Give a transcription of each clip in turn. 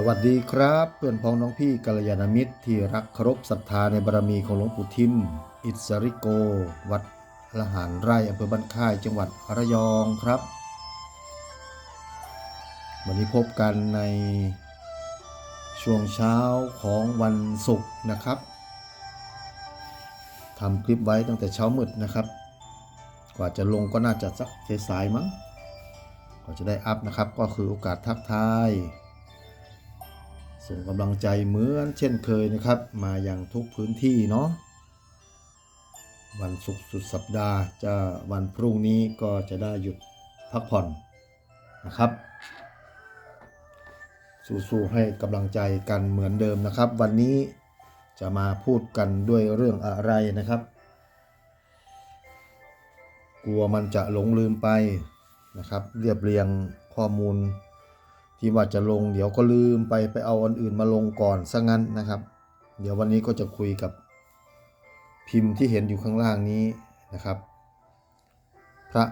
สวัสดีครับ เพื่อนพ้องน้องพี่กัลยาณมิตรที่รักเคารพศรัทธาในบารมีของหลวงปู่ทิม อิสริโก วัดละหารไร่อำเภอบ้านค่ายจังหวัดระยองครับ วันนี้พบกันในช่วงเช้าของวันศุกร์นะครับทำคลิปไว้ตั้งแต่เช้ามืดนะครับ กว่าจะลงก็น่าจะสักสายๆมั้งกว่าจะได้อัพนะครับ ก็คือโอกาสทักทาย ส่งกำลังใจเหมือนเช่นเคยนะครับ มาอย่างทุกพื้นที่เนาะวันศุกร์สุดสัปดาห์จะวันพรุ่งนี้ก็จะได้หยุดพักผ่อนนะครับ สู้ๆให้กำลังใจกันเหมือนเดิมนะครับ วันนี้จะมาพูดกันด้วยเรื่องอะไรนะครับ กลัวมันจะหลงลืมไปนะครับ เรียบเรียงข้อมูล ที่ว่าจะลงเดี๋ยวก็ลืมไปไปเอาอันอื่นมาลงก่อนซะงั้นนะครับ เดี๋ยววันนี้ก็จะคุยกับพิมพ์ที่เห็นอยู่ข้างล่างนี้นะครับ พระ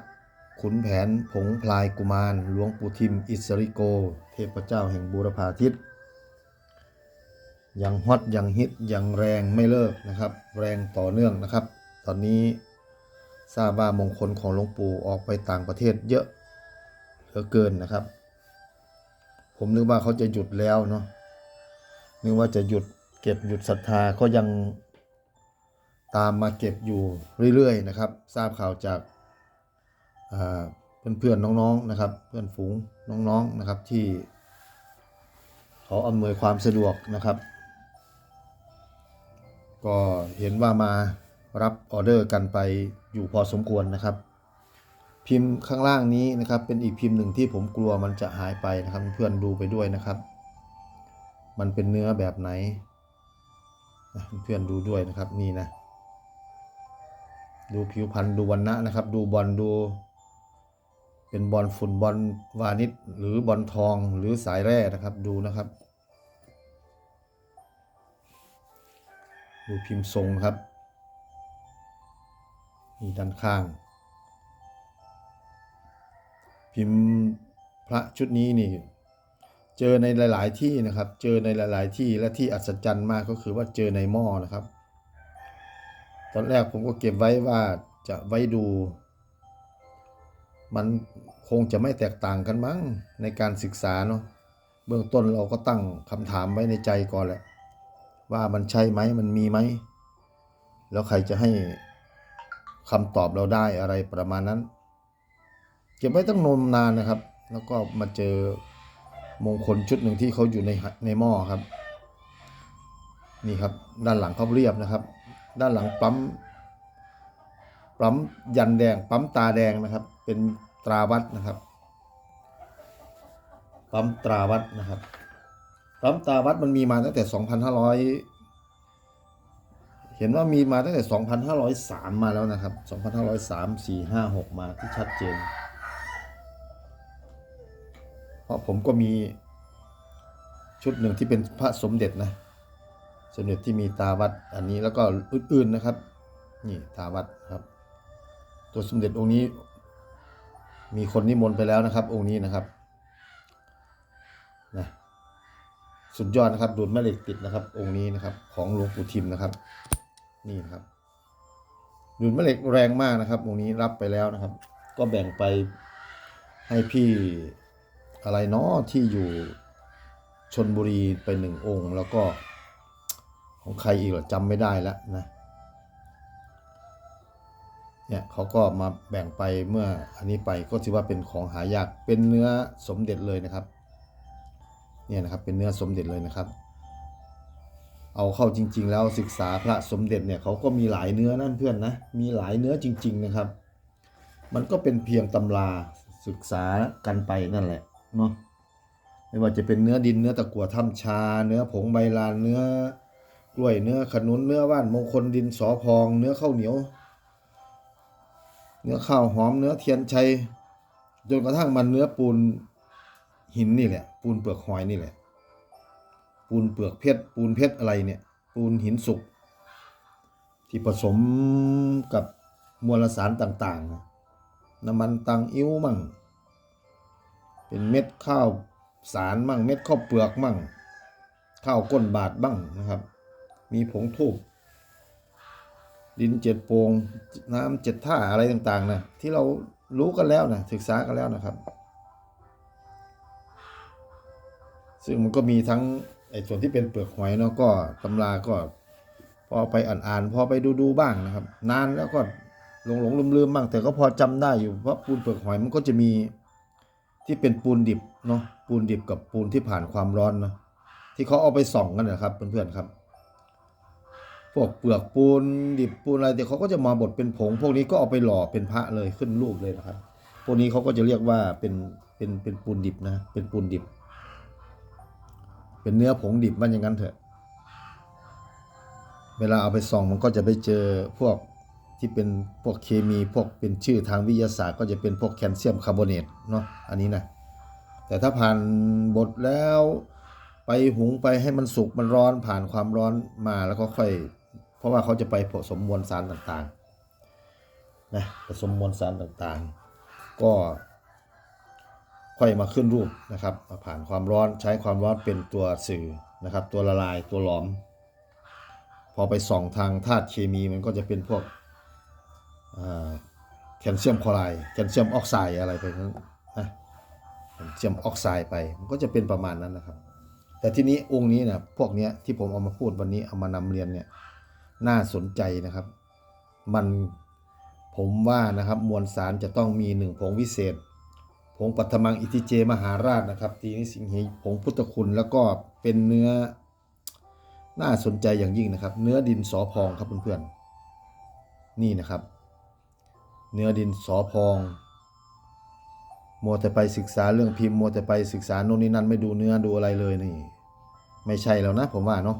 ขุนแผนผงพลายกุมารหลวงปู่ทิมอิสริโก เทพเจ้าแห่งบูรพาทิตยังฮอตยังฮิตยังแรงไม่เลิกนะครับ แรงต่อเนื่องนะครับ ตอนนี้ทราบว่ามงคลของหลวงปู่ออกไปต่างประเทศเยอะเหลือเกินนะครับ ผมนึกว่าเขาจะหยุดแล้วเนาะนึกว่าจะหยุดเก็บหยุดศรัทธาก็ยังตามมาเก็บอยู่เรื่อยๆนะครับ ทราบข่าวจากเพื่อนๆน้องๆนะครับ เพื่อนฝูงน้องๆนะครับที่เขาอำนวยความสะดวกนะครับ ก็เห็นว่ามารับออเดอร์กันไปอยู่พอสมควรนะครับ พิมพ์ข้างล่างนี้นะครับ เป็นอีกพิมพ์หนึ่งที่ผมกลัวมันจะหายไปนะครับ เพื่อนดูไปด้วยนะครับ มันเป็นเนื้อแบบไหนเพื่อนดูด้วยนะครับนี่นะ ดูผิวพรรณดูวันณะนะครับ ดูบอลดู เป็นบอลฝุ่นบอลวานิชหรือบอลทองหรือสายแร่นะครับดูนะครับ ดูพิมพ์ทรงครับนี่ด้านข้าง พิมพ์พระชุดนี้นี่ เจอในหลาย ๆ ที่นะครับ เจอในหลาย ๆ ที่และที่อัศจรรย์มากก็คือว่าเจอในหม้อนะครับ ตอนแรกผมก็เก็บไว้ว่าจะไว้ดู มันคงจะไม่แตกต่างกันมั้งในการศึกษาเนาะเบื้องต้นเราก็ตั้งคำถามไว้ในใจก่อนแหละ ว่ามันใช่ไหมมันมีไหม แล้วใครจะให้คำตอบเราได้อะไรประมาณนั้น เก็บไว้ตั้งนมนานนะครับ แล้วก็มาเจอมงคลชุดหนึ่งที่เขาอยู่ในในหม้อครับ นี่ครับด้านหลังเขาเรียบนะครับ ด้านหลังปั๊มปั๊มยันแดงปั๊มตาแดงนะครับ เป็นตราวัดนะครับปั๊มตราวัดนะครับปั๊มตราวัดมันมีมาตั้งแต่ 2,500 เห็นว่ามีมาตั้งแต่ 2,503 มาแล้วนะครับ 2,503 4 5 6 มาที่ชัดเจน เพราะผมก็มีชุดหนึ่งที่เป็นพระสมเด็จนะ สมเด็จที่มีตาวัดอันนี้แล้วก็อื่นๆนะครับ นี่ตาวัดครับ ตัวสมเด็จองค์นี้ มีคนนิมนต์ไปแล้วนะครับ องค์นี้นะครับนะสุดยอดนะครับดูดแม่เหล็กติดนะครับ องค์นี้นะครับ ของหลวงปู่ทิมนะครับ นี่นะครับดูดแม่เหล็กแรงมากนะครับ องค์นี้รับไปแล้วนะครับ ก็แบ่งไปให้พี่ อะไรเนาะที่อยู่ชนบุรีไปหนึ่งองค์ แล้วก็ของใครอีกหรอจำไม่ได้แล้วนะเนี่ยเขาก็มาแบ่งไปเมื่ออันนี้ไปก็ถือว่าเป็นของหายากเป็นเนื้อสมเด็จเลยนะครับเนี่ยนะครับเป็นเนื้อสมเด็จเลยนะครับ เอาเข้าจริง ๆ แล้วศึกษาพระสมเด็จเนี่ยเขาก็มีหลายเนื้อนั่นเพื่อนนะมีหลายเนื้อจริง ๆ นะครับ มันก็เป็นเพียงตำราศึกษากันไปนั่นแหละ เนาะไม่ว่าจะเป็นเนื้อดินเนื้อตะกั่วถ้ำชา เนื้อผงใบลานเนื้อกล้วยเนื้อขนุนเนื้อว่านมงคลดินสอพอง เนื้อข้าวเหนียว เนื้อข้าวหอมเนื้อเทียนชัยจนกระทั่งมันเนื้อปูนหินนี่แหละ ปูนเปลือกหอยนี่แหละ ปูนเปลือกเพชรปูนเพชรอะไรเนี่ย ปูนหินสุก ที่ผสมกับมวลสารต่าง ๆ น้ำมันตัง อิ้วมั่ง เป็นเม็ดข้าวสารมั่งเม็ดข้าวเปลือกมั่ง ข้าวก้นบาทบ้างนะครับ มีผงทูบดินเจ็ดโปงน้ำเจ็ดท่าอะไรต่างๆนะที่เรารู้กันแล้วนะศึกษากันแล้วนะครับ ซึ่งมันก็มีทั้งไอ้ส่วนที่เป็นเปลือกหอยเนาะก็ตำราก็พอไปอ่านๆพอไปดูๆบ้างนะครับ นานแล้วก็หลงหลงลืมลืมๆบ้างแต่ก็พอจำได้อยู่เพราะปูนเปลือกหอยมันก็จะมี ที่เป็นปูนดิบเนาะปูนดิบกับปูนที่ผ่านความร้อนเนาะที่เขาเอาไปส่องกันนะครับเพื่อนๆครับ พวกเปลือกปูนดิบปูนอะไรเดี๋ยวเขาก็จะมาบดเป็นผง พวกนี้ก็เอาไปหล่อเป็นพระเลยขึ้นรูปเลยนะครับ พวกนี้เขาก็จะเรียกว่าเป็นเป็นเป็นปูนดิบนะ เป็นปูนดิบ เป็นเนื้อผงดิบมันอย่างนั้นเถอะ เวลาเอาไปส่องมันก็จะไปเจอพวก ที่เป็นพวกเคมีพวกเป็นชื่อทางวิทยาศาสตร์ ก็จะเป็นพวกแคลเซียมคาร์บอเนตเนาะอันนี้นะแต่ถ้าผ่านบดแล้วไปหุงไปให้มันสุกมันร้อนผ่านความร้อนมาแล้วก็ค่อย เพราะว่าเขาจะไปผสมมวลสารต่างๆนะผสมมวลสารต่างๆ ก็ค่อยมาขึ้นรูปนะครับมาผ่านความร้อนใช้ความร้อนเป็นตัวสื่อนะครับ ตัวละลายตัวหลอม พอไปส่องทางธาตุเคมีมันก็จะเป็นพวก แคลเซียมคลอไรด์แคลเซียมออกไซด์อะไรไปนั้นนะแคลเซียมออกไซด์ไปมันก็จะเป็นประมาณนั้นนะครับ แต่ทีนี้องค์นี้นะพวกเนี้ยที่ผมเอามาพูดวันนี้เอามานำเรียนเนี่ยน่าสนใจนะครับ มันผมว่านะครับมวลสารจะต้องมีหนึ่งผงวิเศษ ผงปัทมังอิทิเจมหาราชนะครับทีนี้สิงหีผงพุทธคุณแล้วก็เป็นเนื้อน่าสนใจอย่างยิ่งนะครับ เนื้อดินสอพองครับเพื่อนๆนี่นะครับ เนื้อดินสอพอง มัวแต่ไปศึกษาเรื่องพิมพ์มัวแต่ไปศึกษาโน่นนี่นั่นไม่ดูเนื้อดูอะไรเลยนี่ ไม่ใช่แล้วนะผมว่าเนาะ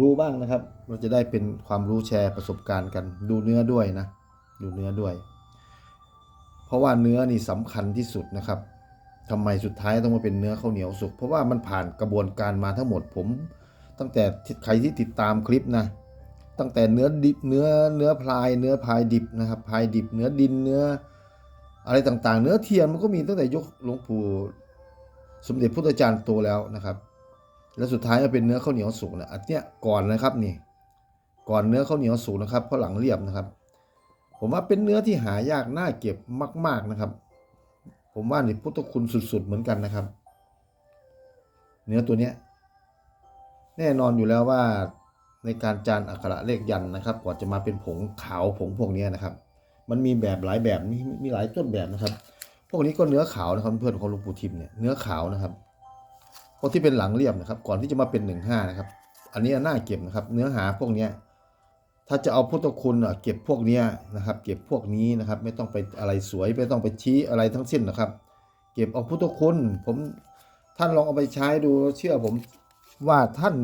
ดูบ้างนะครับ เราจะได้เป็นความรู้แชร์ประสบการณ์กัน ดูเนื้อด้วยนะ ดูเนื้อด้วย เพราะว่าเนื้อนี่สำคัญที่สุดนะครับทำไมสุดท้ายต้องมาเป็นเนื้อข้าวเหนียวสุก เพราะว่ามันผ่านกระบวนการมาทั้งหมดผม ตั้งแต่ใครที่ติดตามคลิปนะ ตั้งแต่เนื้อดิบเนื้อเนื้อพลายเนื้อพายดิบนะครับพายดิบเนื้อดินเนื้ออะไรต่างๆ เนื้อเทียนมันก็มีตั้งแต่ยกหลวงปู่สมเด็จพุทธจารย์โตแล้วนะครับ แล้วสุดท้ายก็เป็นเนื้อข้าวเหนียวสุกนะอันเนี้ยก่อนนะครับนี่ ก่อนเนื้อข้าวเหนียวสุกนะครับเพราะหลังเรียบนะครับ ผมว่าเป็นเนื้อที่หายากน่าเก็บมาก ๆนะครับ ผมว่านี่พุทธคุณสุด ๆ เหมือนกันนะครับ เนื้อตัวเนี้ยแน่นอนอยู่แล้วว่า ในการจานอักขระเลขยันนะครับก่อนจะมาเป็นผงขาวผงพวกนี้นะครับ มันมีแบบหลายแบบมีมีหลายต้นแบบนะครับ พวกนี้ก็เนื้อขาวนะครับเพื่อนของหลวงปู่ทิมเนี่ยเนื้อขาวนะครับพวกที่เป็นหลังเรียบนะครับ ก่อนที่จะมาเป็นหนึ่งห้านะครับ อันนี้น่าเก็บนะครับ เนื้อหาพวกเนี้ยถ้าจะเอาพุทธคุณเก็บพวกเนี้ยนะครับ เก็บพวกนี้นะครับ ไม่ต้องไปอะไรสวยไม่ต้องไปชี้อะไรทั้งสิ้นนะครับ เก็บเอาพุทธคุณผมท่านลองเอาไปใช้ดูเชื่อผม ว่าท่าน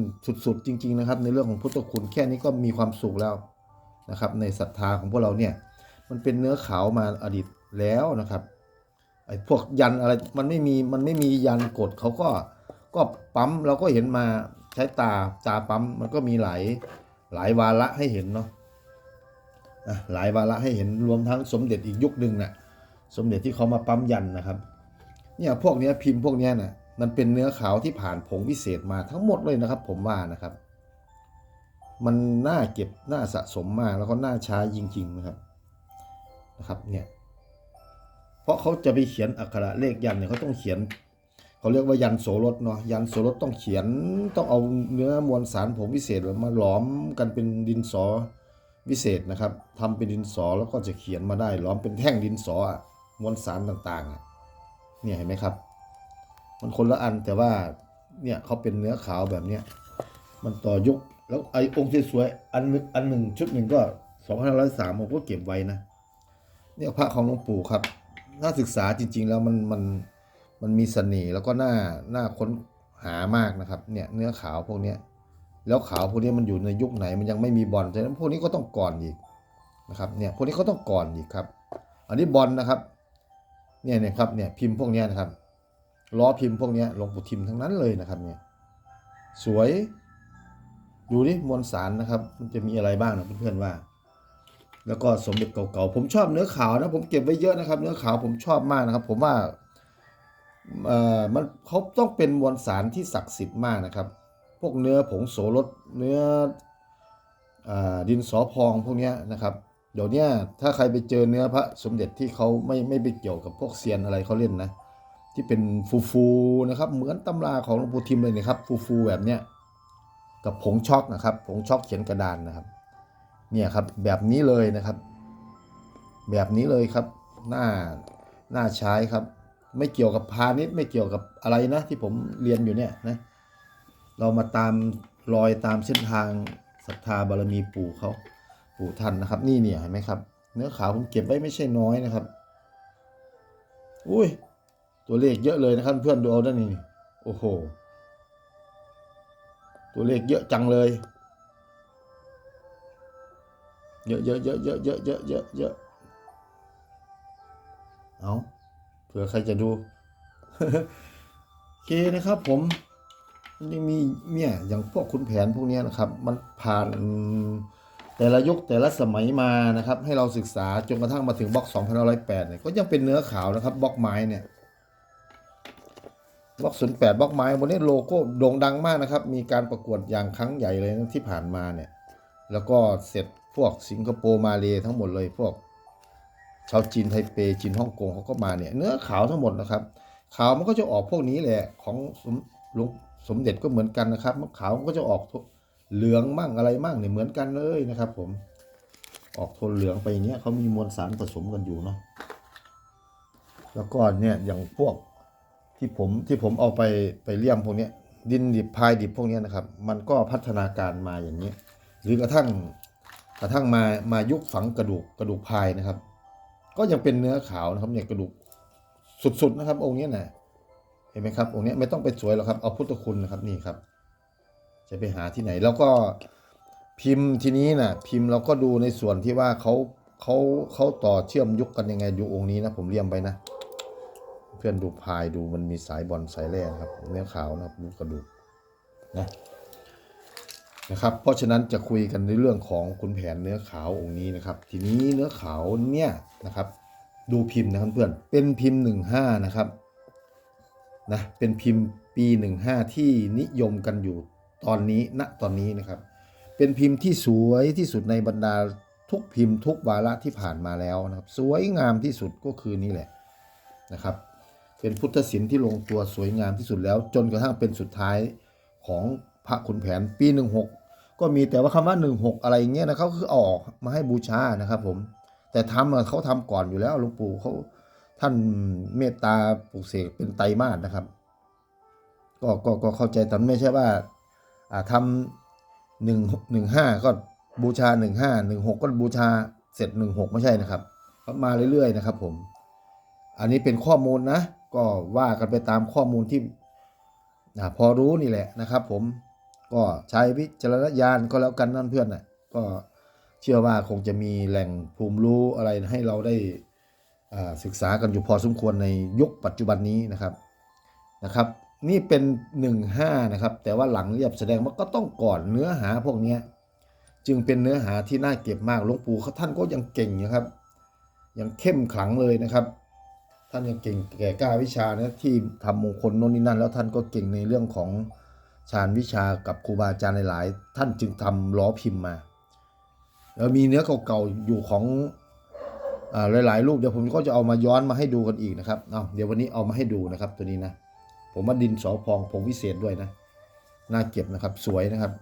สุดๆจริง ๆนะครับ ในเรื่องของพุทธคุณแค่นี้ก็มีความสุขแล้วนะครับ ในศรัทธาของพวกเราเนี่ย มันเป็นเนื้อขาวมาอดีตแล้วนะครับไอ้พวกยันอะไรมันไม่มีมันไม่มียันกดเขาก็ก็ปั๊มเราก็เห็นมาใช้ตาตาปั๊มมันก็มีหลายหลายวาระให้เห็นเนาะอะหลายวาระให้เห็นรวมทั้งสมเด็จอีกยุคหนึ่งน่ะสมเด็จที่เขามาปั๊มยันนะครับ เนี่ยพวกเนี้ยพิมพ์พวกเนี้ยน่ะ มันเป็นเนื้อขาวที่ผ่านผงวิเศษมาทั้งหมดเลยนะครับ ผมว่านะครับ มันน่าเก็บน่าสะสมมากแล้วก็น่าช้จริง ๆ นะครับนะครับเนี่ยเพราะเขาจะไปเขียนอักขระเลขยันเนี่ยเขาต้องเขียนเขาเรียกว่ายันโสรถเนาะยันโสรถต้องเขียนต้องเอาเนื้อมวลสารผงวิเศษมาหลอมกันเป็นดินสอวิเศษนะครับทำเป็นดินสอแล้วก็จะเขียนมาได้หลอมเป็นแท่งดินสออะมวลสารต่างๆอะเนี่ยเห็นไหมครับ มันคนละอันแต่ว่าเนี่ยเขาเป็นเนื้อขาวแบบเนี้ยมันต่อยุคแล้วไอ้องค์สวยๆอันนึงอันหนึ่งชุดหนึ่งก็สองพันร้อยสามผมก็เก็บไว้นะเนี่ยพระของหลวงปู่ครับ น่าศึกษาจริง ๆ แล้วมันมันมันมีเสน่ห์แล้วก็น่าน่าค้นหามากนะครับ เนี่ยเนื้อขาวพวกเนี้ยแล้วขาวพวกนี้มันอยู่ในยุคไหนมันยังไม่มีบอลฉะนั้นพวกนี้ก็ต้องก่อนอีกนะครับเนี่ยพวกนี้ก็ต้องก่อนอีกครับ อันนี้บอลนะครับ เนี่ยเนี่ยครับเนี่ยพิมพ์พวกนี้นะครับ ล้อพิมพ์พวกนี้หลวงปู่ทิมทั้งนั้นเลยนะครับเนี่ยสวยดูดิมวลสารนะครับ มันจะมีอะไรบ้างนะเพื่อนๆว่า แล้วก็สมเด็จเก่าๆผมชอบเนื้อขาวนะผมเก็บไว้เยอะนะครับ เนื้อขาวผมชอบมากนะครับ ผมว่าเอ่อมันเขาต้องเป็นมวลสารที่ศักดิ์สิทธิ์มากนะครับ พวกเนื้อผงโสรสเนื้ออดินสอพองพวกนี้นะครับ เดี๋ยวนี้ถ้าใครไปเจอเนื้อพระสมเด็จที่เขาไม่ไม่ไปเกี่ยวกับพวกเซียนอะไรเขาเล่นนะ ที่เป็นฟูฟูๆนะครับ เหมือนตำราของหลวงปู่ทิมเลยนะครับฟูฟูๆแบบเนี้ยกับผงช็อกนะครับ ผงช็อกเขียนกระดานนะครับ เนี่ยครับแบบนี้เลยนะครับ แบบนี้เลยครับหน้าหน้าใช้ครับ ไม่เกี่ยวกับพาณิชย์ไม่เกี่ยวกับอะไรนะที่ผมเรียนอยู่เนี่ยนะเรามาตามรอยตามเส้นทางศรัทธาบารมีปู่เขาปู่ท่านนะครับ นี่เนี่ยเห็นไหมครับ เนื้อขาวผมเก็บไว้ไม่ใช่น้อยนะครับ อุ้ย ตัวเลขเยอะเลยนะครับเพื่อนดูเอาด้านนี้โอ้โห ตัวเลขเยอะจังเลย เยอะเยอะเยอะเยอะเยอะเยอะเยอะเยอะเอาเผื่อใครจะดูโอเคนะครับผมยังมีเนี่ยอย่างพวกคุณแผนพวกนี้นะครับ มันผ่านแต่ละยุคแต่ละสมัยมานะครับ ให้เราศึกษาจนกระทั่งมาถึงบล็อก2508เนี่ยก็ยังเป็นเนื้อขาวนะครับบล็อกไม้เนี่ย บล็อก08บล็อกไม้วันนี้โลโก้โด่งดังมากนะครับ มีการประกวดอย่างครั้งใหญ่เลยนะที่ผ่านมาเนี่ย แล้วก็เสร็จพวกสิงคโปร์มาเลทั้งหมดเลยพวก ชาวจีนไทเปจีนฮ่องกงเขาก็มาเนี่ย เนื้อขาวทั้งหมดนะครับ ขาวมันก็จะออกพวกนี้แหละของสมหลวงสมเด็จก็เหมือนกันนะครับมันขาวมันก็จะออกเหลืองมั่งอะไรมั่งเนี่ยเหมือนกันเลยนะครับผมออกโทนเหลืองไปอย่างเงี้ยเขามีมวลสารผสมกันอยู่เนาะแล้วก็เนี่ยอย่างพวก ที่ผมที่ผมเอาไปไปเลี่ยมพวกนี้ดินดิบพายดิบพวกนี้นะครับ มันก็พัฒนาการมาอย่างนี้ หรือกระทั่งกระทั่งมามายุคฝังกระดูกกระดูกพายนะครับ ก็ยังเป็นเนื้อขาวนะครับเนี่ยกระดูกสุดๆนะครับ องค์เนี้ยนะเห็นไหมครับ องค์เนี้ยไม่ต้องไปสวยหรอกครับเอาพุทธคุณนะครับนี่ครับ จะไปหาที่ไหน แล้วก็พิมพ์ทีนี้นะพิมพ์เราก็ดูในส่วนที่ว่าเขาเขาเขาต่อเชื่อมยุคกันยังไงดูองค์นี้นะผมเลี่ยมไปนะ เพื่อนดูพายดูมันมีสายบอลสายแร่ครับ เนื้อขาวนะครับดูกระดูกนะนะครับ เพราะฉะนั้นจะคุยกันในเรื่องของคุณแผนเนื้อขาวองค์นี้นะครับ ทีนี้เนื้อขาวเนี่ยนะครับ ดูพิมพ์นะครับเพื่อนเป็นพิมพ์หนึ่งห้านะครับนะเป็นพิมพ์ปี 15 ที่นิยมกันอยู่ตอนนี้ณตอนนี้นะครับ เป็นพิมพ์ที่สวยที่สุดในบรรดาทุกพิมพ์ทุกวาระที่ผ่านมาแล้วนะครับ สวยงามที่สุดก็คือนี่แหละนะครับ เป็นพุทธศิลป์ที่ลงตัวสวยงามที่สุดแล้ว จนกระทั่งเป็นสุดท้ายของพระขุนแผนปี 16 ก็มีแต่ว่าคำว่า 16 อะไรเงี้ยนะเขาคือออกมาให้บูชานะครับผมแต่ทำเขาทำก่อนอยู่แล้วหลวงปู่เขาท่านเมตตาปลูกเสกเป็นไตรมาสนะครับก็ก็ก็เข้าใจแต่ไม่ใช่ว่าทำหนึ่งหนึ่งห้าก็บูชาหนึ่งห้าหนึ่งหกก็บูชาเสร็จหนึ่งหกไม่ใช่นะครับมาเรื่อยๆนะครับผม อันนี้เป็นข้อมูลนะ ก็ว่ากันไปตามข้อมูลที่พอรู้นี่แหละนะครับ ผมก็ใช้วิจารณญาณก็แล้วกันนั่นเพื่อนน่ะก็เชื่อว่าคงจะมีแหล่งภูมิรู้อะไรให้เราได้ศึกษากันอยู่พอสมควรในยุคปัจจุบันนี้นะครับนะครับ นี่เป็น 15 นะครับ แต่ว่าหลังเรียบแสดงว่าก็ต้องก่อนเนื้อหาพวกนี้จึงเป็นเนื้อหาที่น่าเก็บมากหลวงปู่ท่านก็ยังเก่งนะครับ ยังเข้มขลังเลยนะครับ ท่านยังเก่งแก่กล้าวิชานะที่ทำมงคลโน่นนี่นั่น แล้วท่านก็เก่งในเรื่องของฌานวิชากับครูบาอาจารย์หลาย ๆ ท่านจึงทำล้อพิมพ์มา แล้วมีเนื้อเก่าๆอยู่ของอ่าหลาย ๆ รูปเดี๋ยวผมก็จะเอามาย้อนมาให้ดูกันอีกนะครับเอาเดี๋ยววันนี้เอามาให้ดูนะครับตัวนี้นะ ผมว่าดินสอพองผงวิเศษด้วยนะน่าเก็บนะครับสวยนะครับ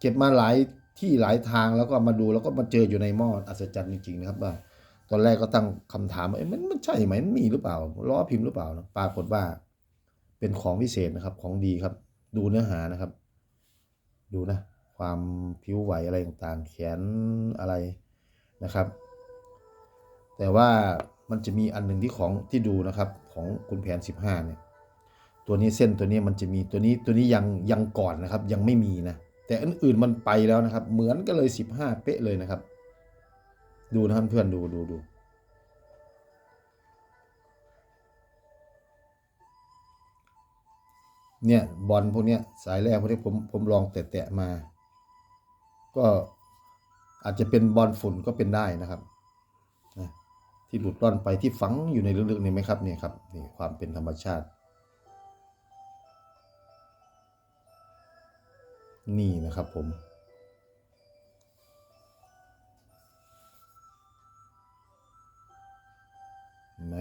เก็บมาหลายที่หลายทางแล้วก็มาดูแล้วก็มาเจออยู่ในหม้ออัศจรรย์จริง ๆ นะครับว่า ตอนแรกก็ตั้งคำถามว่าเอ๊ะมันมันใช่ไหมมันมีหรือเปล่าล้อพิมพ์หรือเปล่านะปรากฏว่า เป็นของวิเศษนะครับ ของดีครับ ดูเนื้อหานะครับ ดูนะ ความผิวไหวอะไรต่างๆ แขนอะไรนะครับ แต่ว่ามันจะมีอันหนึ่งที่ของที่ดูนะครับ ของคุณแผนสิบห้าเนี่ยตัวนี้เส้นตัวนี้มันจะมีตัวนี้ตัวนี้ยังยังก่อนนะครับ ยังไม่มีนะแต่อันอื่นมันไปแล้วนะครับ เหมือนกันเลยสิบห้าเป๊ะเลยนะครับ ดูนะครับเพื่อนดูดูดูเนี่ยบอลพวกเนี้ยสายแรกพวกนี้ผมผมลองแตะๆมา ก็อาจจะเป็นบอลฝุ่นก็เป็นได้นะครับที่หลุดร่อนไปที่ฝังอยู่ในลึกๆนี่ไหมครับเนี่ยครับนี่ความเป็นธรรมชาติ นี่นะครับผม เห็นไหม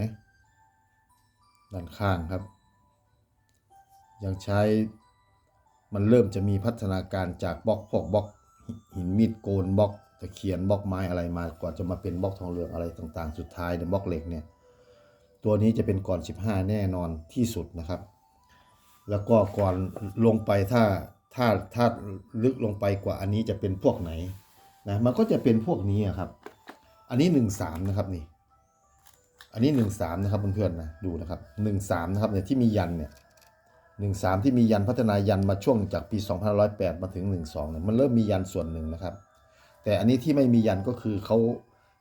ด้านข้างครับ ยังใช้มันเริ่มจะมีพัฒนาการจากบล็อกพวกบล็อกหินมีดโกนบล็อกตะเขียนบล็อกไม้อะไรมากว่าจะมาเป็นบล็อกทองเหลืองอะไรต่างๆ สุดท้ายเนี่ยบล็อกเหล็กเนี่ยตัวนี้จะเป็นก่อน 15 แน่นอนที่สุดนะครับ แล้วก็ก่อนลงไปถ้าถ้าถ้าลึกลงไปกว่าอันนี้จะเป็นพวกไหนนะมันก็จะเป็นพวกนี้ครับ อันนี้ 13 นะครับนี่ อันนี้13นะครับเพื่อนๆนะดูนะครับ13นะครับเนี่ยที่มียันเนี่ย13ที่มียันพัฒนายันมาช่วงจากปี2508มาถึง12เนี่ยมันเริ่มมียันส่วนหนึ่งนะครับ แต่อันนี้ที่ไม่มียันก็คือเขา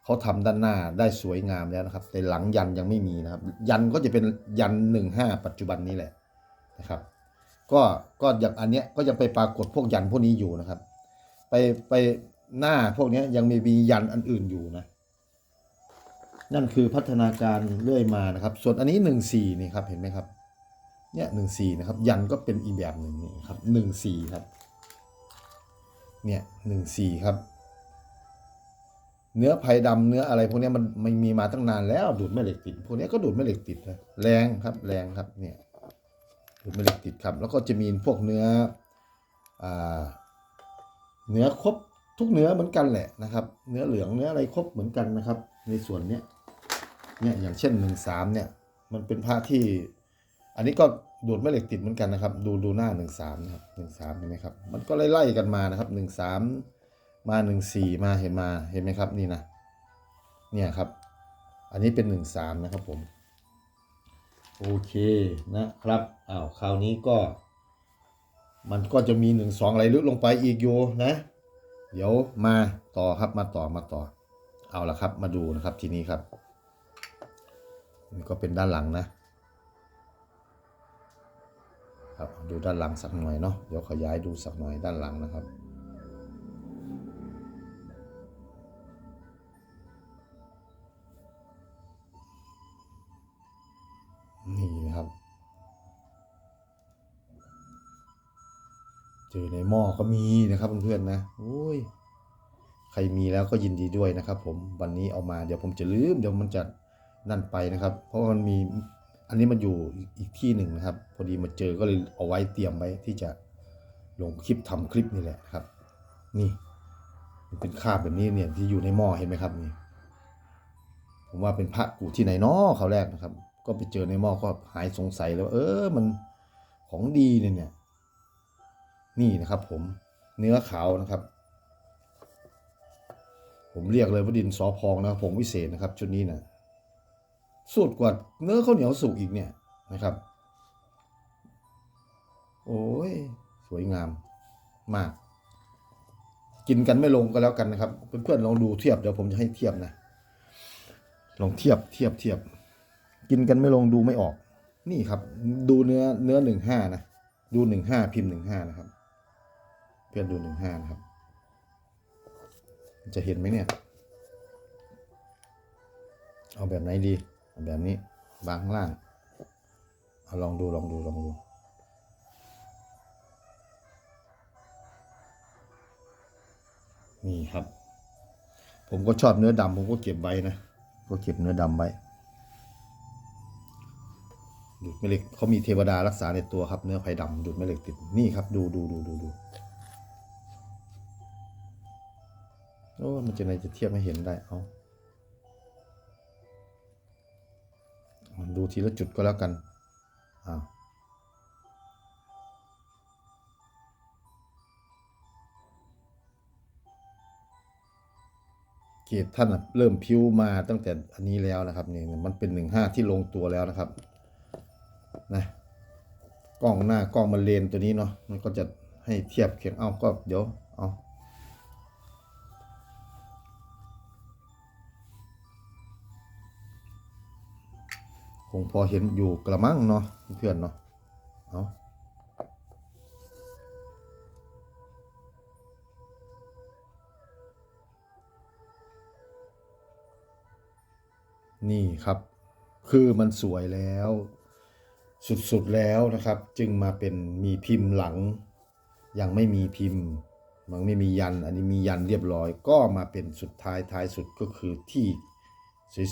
เขาทำด้านหน้าได้สวยงามแล้วนะครับ แต่หลังยันยังไม่มีนะครับ ยันก็จะเป็นยัน15ปัจจุบันนี้แหละนะครับ ก็ก็อย่างอันเนี้ยก็ยังไปปรากฏพวกยันพวกนี้อยู่นะครับ ไปไปหน้าพวกนี้ยังมีมียันอันอื่นอยู่นะ นั่นคือพัฒนาการเรื่อยมานะครับ ส่วนอันนี้หนึ่งสี่นี่ครับเห็นไหมครับเนี่ยหนึ่งสี่นะครับยันก็เป็นอีกแบบหนึ่งนี่ครับหนึ่งสี่ครับเนี่ยหนึ่งสี่ครับ เนื้อไผ่ดำเนื้ออะไรพวกนี้มันมันมีมาตั้งนานแล้วดูดแม่เหล็กติดพวกนี้ก็ดูดแม่เหล็กติดนะแรงครับแรงครับเนี่ยดูดแม่เหล็กติดครับ แล้วก็จะมีพวกเนื้ออ่าเนื้อครบทุกเนื้อเหมือนกันแหละนะครับ เนื้อเหลืองเนื้ออะไรครบเหมือนกันนะครับ ในส่วนเนี้ย เนี่ยอย่างเช่นหนึ่งสามเนี่ยมันเป็นผ้าที่ อันนี้ก็ดูดแม่เหล็กติดเหมือนกันนะครับ ดูดูหน้าหนึ่งสามนะครับหนึ่งสามเห็นไหมครับ มันก็ไล่ๆกันมานะครับหนึ่งสามมาหนึ่งสี่มาเห็นมาเห็นไหมครับนี่นะเนี่ยครับ อันนี้เป็นหนึ่งสามนะครับผมโอเคนะครับอ้าวคราวนี้ก็ มันก็จะมีหนึ่งสองไหลลึกลงไปอีกอยู่นะ เดี๋ยวมาต่อครับมาต่อมาต่อ เอาละครับมาดูนะครับทีนี้ครับ นี่ก็เป็นด้านหลังนะครับดูด้านหลังสักหน่อยเนาะเดี๋ยวขยายดูสักหน่อยด้านหลังนะครับนี่นะครับเจอในหม้อก็มีนะครับเพื่อนๆนะโอ้ยใครมีแล้วก็ยินดีด้วยนะครับ ผมวันนี้เอามาเดี๋ยวผมจะลืมเดี๋ยวมันจะ นั่นไปนะครับ เพราะมันมีอันนี้มันอยู่อีกที่หนึ่งนะครับ พอดีมาเจอก็เลยเอาไว้เตรียมไว้ที่จะลงคลิปทำคลิปนี่แหละครับ นี่มันเป็นคาบแบบนี้เนี่ยที่อยู่ในหม้อเห็นไหมครับนี่ ผมว่าเป็นพระกูที่ไหนนาะเขาแรกนะครับ ก็ไปเจอในหม้อก็หายสงสัยแล้ว เออมันของดีเนี่ยเนี่ย นี่นะครับ ผมเนื้อขาวนะครับ ผมเรียกเลยว่าดินสอพองนะครับผงวิเศษนะครับ ชุดนี้นะ สูตรกว่าเนื้อข้าวเหนียวสุกอีกเนี่ยนะครับ โอ้ยสวยงามมาก กินกันไม่ลงก็แล้วกันนะครับ เพื่อนๆลองดูเทียบเดี๋ยวผมจะให้เทียบนะ ลองเทียบเทียบเทียบ กินกันไม่ลงดูไม่ออก นี่ครับ ดูเนื้อเนื้อหนึ่งห้านะดูหนึ่งห้าพิมพ์หนึ่งห้านะครับ เพื่อนดูหนึ่งห้านะครับ จะเห็นไหมเนี่ย เอาแบบไหนดี แบบนี้บางล่างเอาลองดูลองดูลองดูนี่ครับ ผมก็ชอบเนื้อดำผมก็เก็บไว้นะก็เก็บเนื้อดำไว้ดูดแม่เหล็กเขามีเทวดารักษาในตัวครับ เนื้อไผ่ดำดูดแม่เหล็กติดนี่ครับ ดูดูดูดูดูโอ้มันจะไหนจะเทียบให้เห็นได้เอา ดูทีละจุดก็แล้วกันอ้าวเกรดท่านเริ่มพิ้วมาตั้งแต่อันนี้แล้วนะครับนี่มันเป็นหนึ่งห้าที่ลงตัวแล้วนะครับนะกล้องหน้ากล้องมันเลนตัวนี้เนาะมันก็จะให้เทียบเคียงเอาก็เดี๋ยวเอา งพอเห็นอยู่กระมังเนาะเพื่อนเนาะเอานี่ครับ คือมันสวยแล้ว สุดๆแล้วนะครับ จึงมาเป็นมีพิมพ์หลัง ยังไม่มีพิมพ์มันไม่มียัน อันนี้มียันเรียบร้อย ก็มาเป็นสุดท้ายท้ายสุดก็คือที่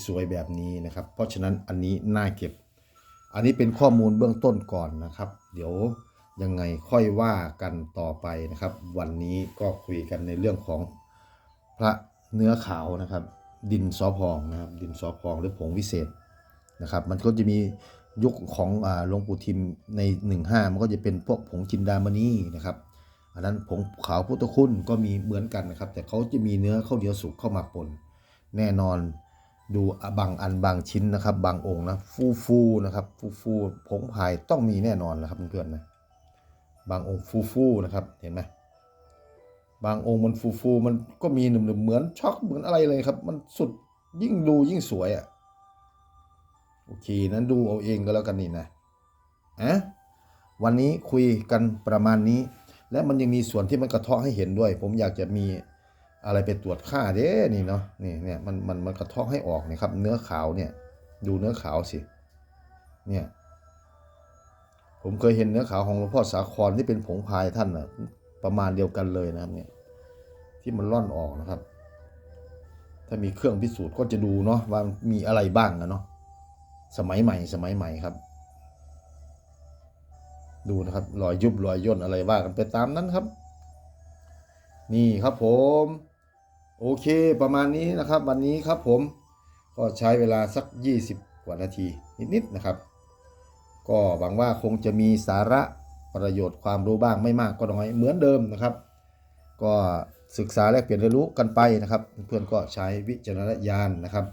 สวยๆแบบนี้นะครับ เพราะฉะนั้นอันนี้น่าเก็บ อันนี้เป็นข้อมูลเบื้องต้นก่อนนะครับ เดี๋ยวยังไงค่อยว่ากันต่อไปนะครับ วันนี้ก็คุยกันในเรื่องของพระเนื้อขาวนะครับ ดินสอพองนะครับ ดินสอพองหรือผงวิเศษนะครับ มันก็จะมียุคของหลวงปู่ทิมใน 15 มันก็จะเป็นพวกผงจินดามณีนะครับอันนั้นผงขาวพุทธคุณก็มีเหมือนกันนะครับ แต่เขาจะมีเนื้อข้าวเหนียวสุกเข้ามาปนแน่นอน ดูบางอันบางชิ้นนะครับ บางองค์นะฟูฟูนะครับฟูฟูผงพายต้องมีแน่นอนนะครับเพื่อนๆนะบางองค์ฟูฟูนะครับเห็นไหมบางองค์มันฟูฟูมันก็มีหนึ่มๆเหมือนช็อกเหมือนอะไรเลยครับ มันสุดยิ่งดูยิ่งสวยอะ่ะโอเคนั้นดูเอาเองก็แล้วกันนี่นะอะวันนี้คุยกันประมาณนี้ และมันยังมีส่วนที่มันกระเทาะให้เห็นด้วย ผมอยากจะมี อะไรไปตรวจค่าเด้นี่เนาะนี่เนี่ยมันมันมันกระทาะให้ออกนี่ครับ เนื้อขาวเนี่ย ดูเนื้อขาวสิเนี่ยผมเคยเห็นเนื้อขาวของหลวงพ่อสาครที่เป็นผงพายท่านนะประมาณเดียวกันเลยนะครับเนี่ยที่มันร่อนออกนะครับ ถ้ามีเครื่องพิสูจน์ก็จะดูเนาะว่ามีอะไรบ้างนะเนาะสมัยใหม่สมัยใหม่ครับ ดูนะครับรอยยุบรอยย่นอะไรว่ากันไปตามนั้นครับ นี่ครับผม โอเคประมาณนี้นะครับ วันนี้ครับผมก็ใช้เวลาสัก 20 กว่านาทีนิดๆนะครับ ก็หวังว่าคงจะมีสาระประโยชน์ความรู้บ้างไม่มากก็น้อยเหมือนเดิมนะครับ ก็ศึกษาแลกเปลี่ยนเรียนรู้กันไปนะครับ เพื่อนๆก็ใช้วิจารณญาณนะครับ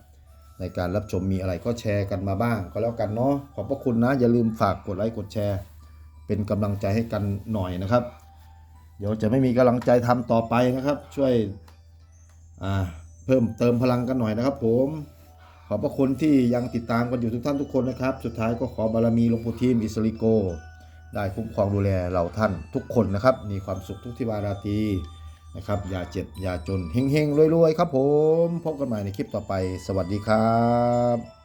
ในการรับชมมีอะไรก็แชร์กันมาบ้าง ก็แล้วกันเนาะขอบพระคุณนะอย่าลืมฝากกดไลค์กดแชร์ เป็นกำลังใจให้กันหน่อยนะครับ เดี๋ยวจะไม่มีกำลังใจทำต่อไปนะครับ ช่วย เพิ่มเติมพลังกันหน่อยนะครับ ผม ขอบพระคุณที่ยังติดตามกันอยู่ทุกท่านทุกคนนะครับ สุดท้ายก็ขอบารมีหลวงปู่ทีมอิสริโก ได้คุ้มครองดูแลเราท่านทุกคนนะครับ มีความสุขทุกทิวาราตรีนะครับ อย่าเจ็บอย่าจนเฮงๆรวยๆครับ ผม พบกันใหม่ในคลิปต่อไป สวัสดีครับ